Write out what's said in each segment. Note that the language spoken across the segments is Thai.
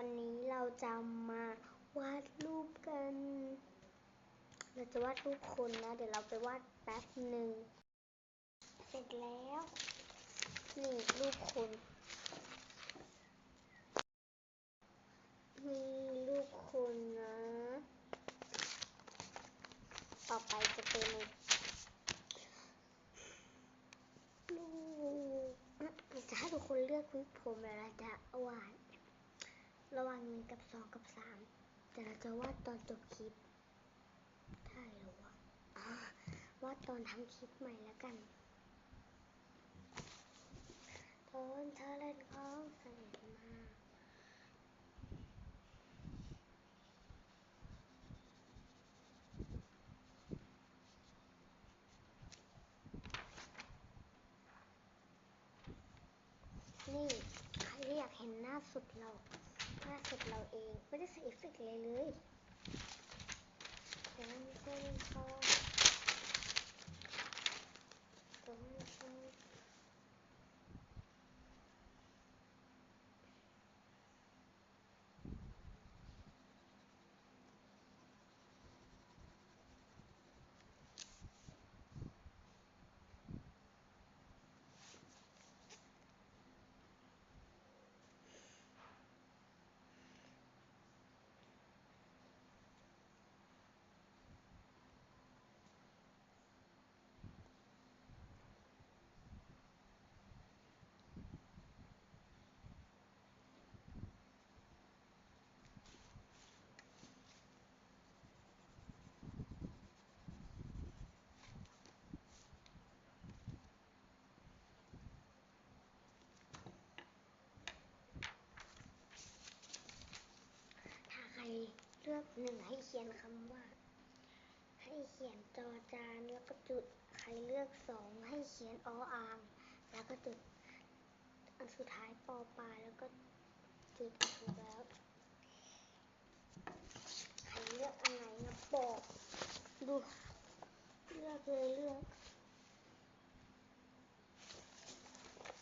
วันนี้เราจะมาวาดรูปกัน เราจะวาดรูปคนนะ เดี๋ยวเราไปวาดแป๊บหนึ่ง เสร็จแล้ว นี่รูปคน มีรูปคนนะ ต่อไปจะเป็นรูปจะให้ทุกคนเลือกวิกผมแล้วเราจะวาด ระหว่างหนึ่งกับสองกับสามแต่เราจะวาดตอนจบคลิปได้หรอวะอ่าวาดตอนทำคลิปใหม่แล้วกัน ตอนเธอเล่นของสร็จมากนี่ ใครที่อยากเห็นหน้าสุดเรา หน้าสุดเราเอง ไม่ได้ใส่เอฟเฟกต์เลยเลยตอนเส้นทองตอนเส้นถ้าใคร เลือกหนึ่งให้เขียนคำว่า ให้เขียนจอจานแล้วก็จุด ใครเลือกสองให้เขียนออ่างแล้วก็จุด อันสุดท้ายปอปลาแล้วก็จุดถูกแล้วใครเลือกอันไหนะบอกดูเลือกเลยเลือก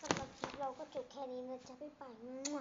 สำหรับคลิปเราก็จบแค่นี้นะจ๊ะบ๊ายบายมั่ว